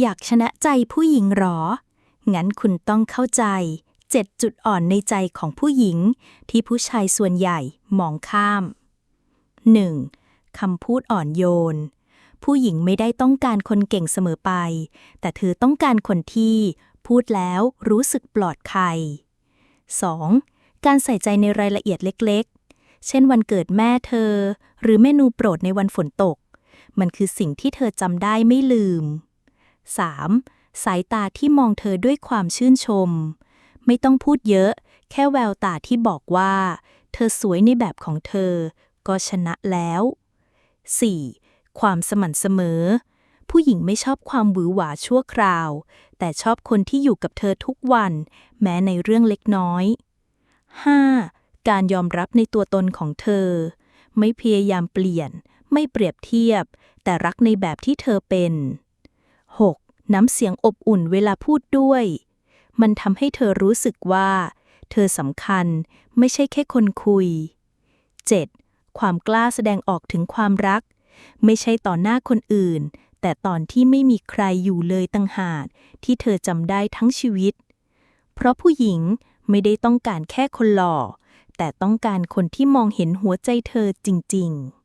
อยากชนะใจผู้หญิงหรอ งั้นคุณต้องเข้าใจ7จุดอ่อนในใจของผู้หญิง ที่ผู้ชายส่วนใหญ่มองข้าม 1. คำพูดอ่อนโยน ผู้หญิงไม่ได้ต้องการคนเก่งเสมอไป แต่เธอต้องการคนที่พูดแล้วรู้สึกปลอดภัย 2. การใส่ใจในรายละเอียดเล็กๆ เช่นวันเกิดแม่เธอ หรือเมนูโปรดในวันฝนตก มันคือสิ่งที่เธอจำได้ไม่ลืม 3. สายตาที่มองเธอด้วยความชื่นชม ไม่ต้องพูดเยอะ แค่แววตาที่บอกว่า เธอสวยในแบบของเธอ ก็ชนะแล้ว 4. ความสม่ำเสมอ ผู้หญิงไม่ชอบความหวือหวาชั่วคราว แต่ชอบคนที่อยู่กับเธอทุกวัน แม้ในเรื่องเล็กน้อย 5. การยอมรับในตัวตนของเธอ ไม่พยายามเปลี่ยน ไม่เปรียบเทียบ แต่รักในแบบที่เธอเป็น น้ำเสียงอบอุ่นเวลาพูดด้วย มันทำให้เธอรู้สึกว่า เธอสำคัญไม่ใช่แค่คนคุย 7. ความกล้าแสดงออกถึงความรัก ไม่ใช่ต่อหน้าคนอื่น แต่ตอนที่ไม่มีใครอยู่เลยตั้งหากที่เธอจำได้ทั้งชีวิต เพราะผู้หญิงไม่ได้ต้องการแค่คนหล่อ แต่ต้องการคนที่มองเห็นหัวใจเธอจริง ๆ